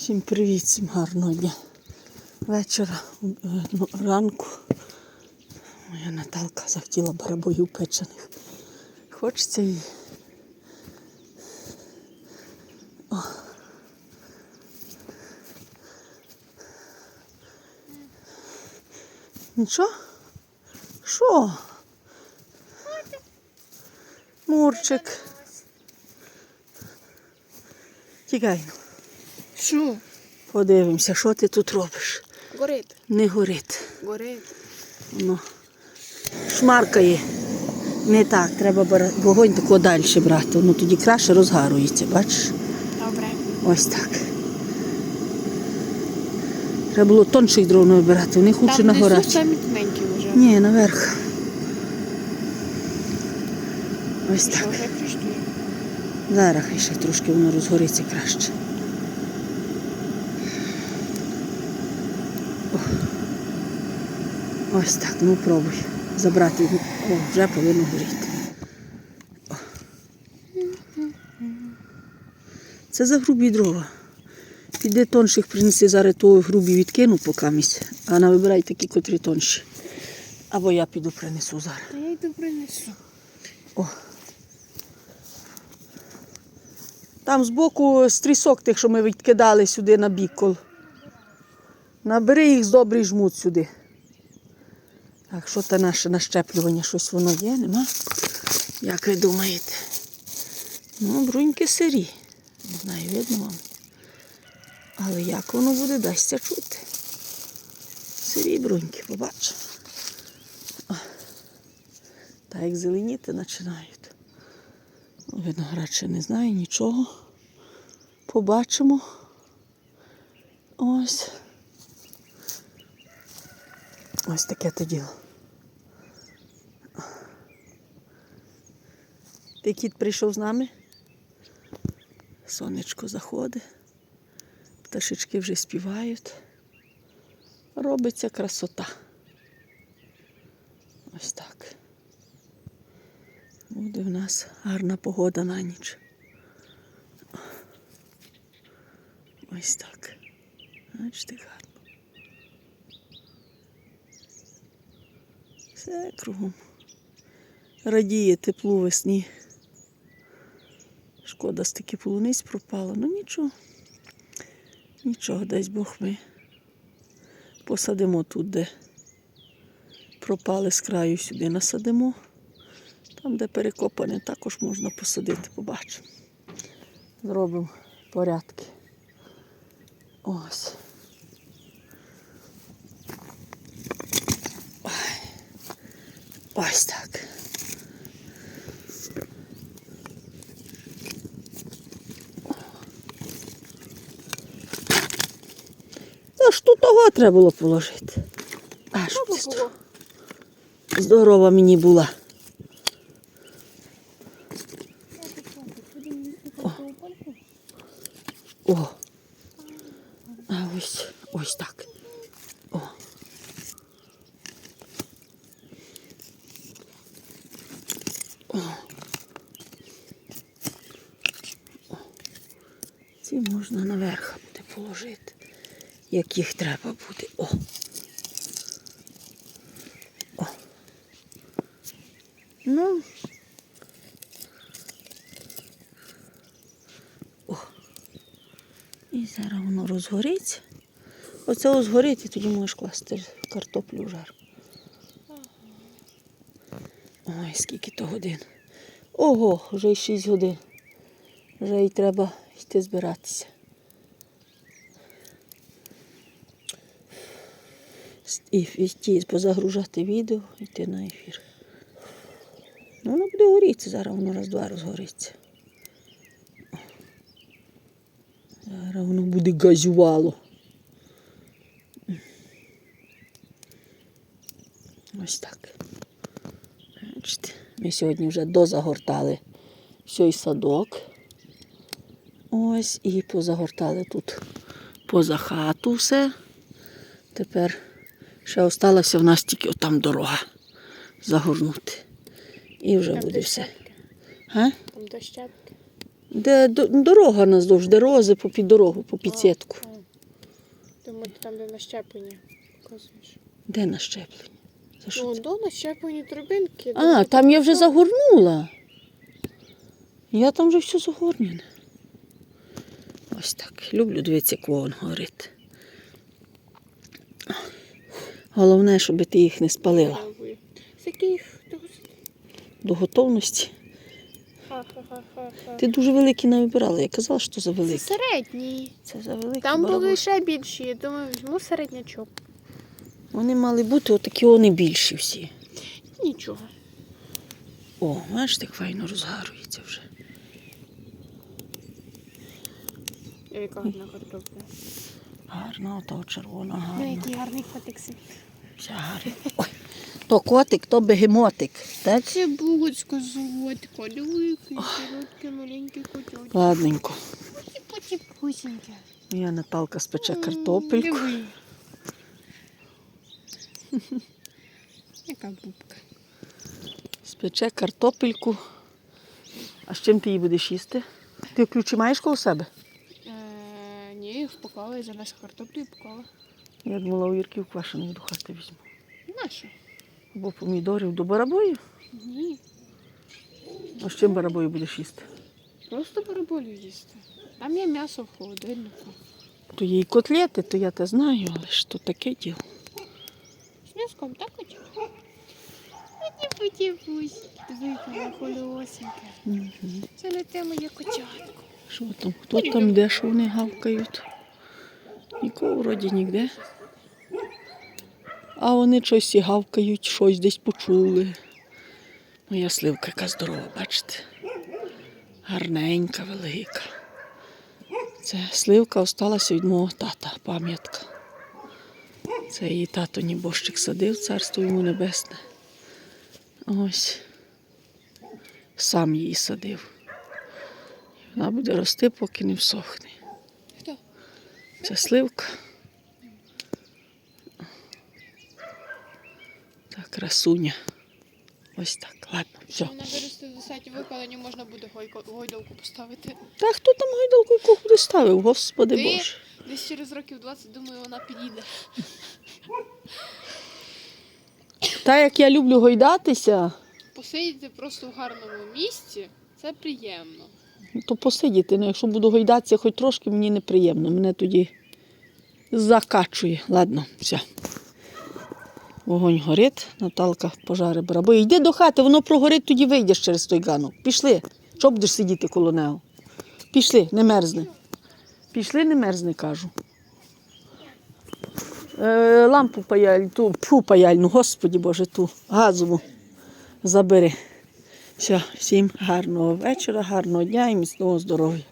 Всім привіт, всім гарного дня. Вечора, ну, ранку. Моя Наталка захотіла барабоїв печених. Хочеться їй. О. Нічого? Що? Мурчик. Тікай. Що? Подивимося, що ти тут робиш. Горить. Не горить. Горить. Воно шмаркає. Не так, треба вогонь тако далі брати. Воно тоді краще розгарується, бачиш? Добре. Ось так. Треба було тонших дров набирати, вони хуче Там на внизу горячі. самі тоненькі вже. Ні, наверх. Ось так. Зараз хай ще трошки воно розгориться краще. Ось так, ну пробуй. Забрати. О, вже повинно горіти. О. Це за грубі дрова. Піди тонших принеси, зараз того грубі відкину покамість, а на вибирай такі, котрі тонші. Або я піду принесу зараз. А я йду принесу. О. Там збоку стрісок тих, що ми відкидали сюди на бікол. Набери їх з добрий жмут сюди. Так, що це наше нащеплювання? Щось воно є, нема? Як ви думаєте? Ну, бруньки сирі. Не знаю, видно вам. Але як воно буде, дасться чути. Сирі бруньки, побачимо. Та як зеленіти починають. Ну, Виноград ще не знає нічого. Побачимо. Ось. Ось таке то діло. Ти кіт прийшов з нами. Сонечко заходить. Пташечки вже співають. Робиться красота. Ось так. Буде в нас гарна погода на ніч. Ось так. Бачите, гарно. Все кругом. Радіє теплу весні. Шкода, стільки полуниць пропало. Ну нічого. Нічого, дасть Бог ми посадимо тут, де пропали з краю сюди насадимо. Там, де перекопане, також можна посадити, побачимо. Зробимо порядки. Ось. Ось так. Та ж тут того треба було положити. Аж було? здорова мені була. О. А ось ось так. О. Ці можна наверх буде положити, як їх треба буде. О. О. Ну. О. І зараз воно розгориться. Оце ось і тоді можеш класти картоплю в жар. Ой, скільки то годин. Ого, вже й 6 годин. Вже й треба йти збиратися. І йти позагружати відео, йти на ефір. Ну, воно буде горіти, зараз воно раз-два розгориться. Зараз воно буде газювало. Ось так. Бачите, ми сьогодні вже дозагортали всій садок. Ось і позагортали тут поза хату все. Тепер ще осталася в нас тільки отам дорога загорнути. І вже Там буде все. дощечки. А? Там дощечки. Де до- дорога наздовж, де рози попід дорогу, попід сітку. Ага. Тому там, де на щеплення показуєш. Де на що Ну, це? щеплені трубинки. А, там я вже загорнула. Я там вже все загорнене. Ось так. Люблю дивитися, як вогонь горить. Головне, щоб ти їх не спалила З яких? до готовності. Ти дуже великі не вибирала. Я казала, що за Це великі. середній. Це за великі. Там були ще більші. Я думаю, візьму середнячок. Вони мали бути отакі вони більші всі. Нічого. О, бачиш, так файно розгарується вже. Яка гарна картопля. Гарна, ото червона, Ну, який гарний котик сидить. Вся гарна. Ой, то котик, то бегемотик. Так? Це булочка золотка, великий, короткий, маленький котик. Ладненько. Я Наталка спече картопельку. Диви. Яка бубка. Спече картопельку. А з чим ти її будеш їсти? Ти ключі маєш коло себе? Е, ні, впакала, я занесла картоплю і впакала. Я думала, огірків квашених до хати візьму. Нащо? Або помідорів до барабою. Ні. А з чим барабою будеш їсти? Просто бараболю їсти. Там є м'ясо в холодильнику. То є і котлети, то я те знаю, але ж то таке діло. З м'яском так хоч? Диви, яка холосенька. Мгм. Це не те моє котятко. Що там? Хто там де, що вони гавкають? Нікого вроді ніде. А вони щось і гавкають, щось десь почули. Моя сливка яка здорова, бачите? Гарненька, велика. Це сливка осталася від мого тата, пам'ятка. Це її тато нібожчик садив, царство йому небесне. Ось. Сам її садив. Вона буде рости, поки не всохне. Хто? Це сливка. Так, красуня. Ось так, ладно, все. Вона виросте в десяті випаленні, можна буде гойдалку поставити. Та хто там гайдалку яку куди ставив, господи Ти? Боже. Десь через років 20, думаю, вона підійде. Та як я люблю гойдатися, Посидіти просто в гарному місці, це приємно. то посидіти. Ну, якщо буду гойдатися хоч трошки, мені неприємно. Мене тоді закачує. Ладно, все. Вогонь горить, Наталка пожари барабою. Йди до хати, воно прогорить, тоді вийдеш через той ганок. Пішли. Що будеш сидіти коло нього? Пішли, не мерзни. Пішли, не мерзни, кажу. Е, лампу паяльну, ту, фу, паяльну, господі Боже, ту газову забери. Все, всім гарного вечора, гарного дня і міцного здоров'я.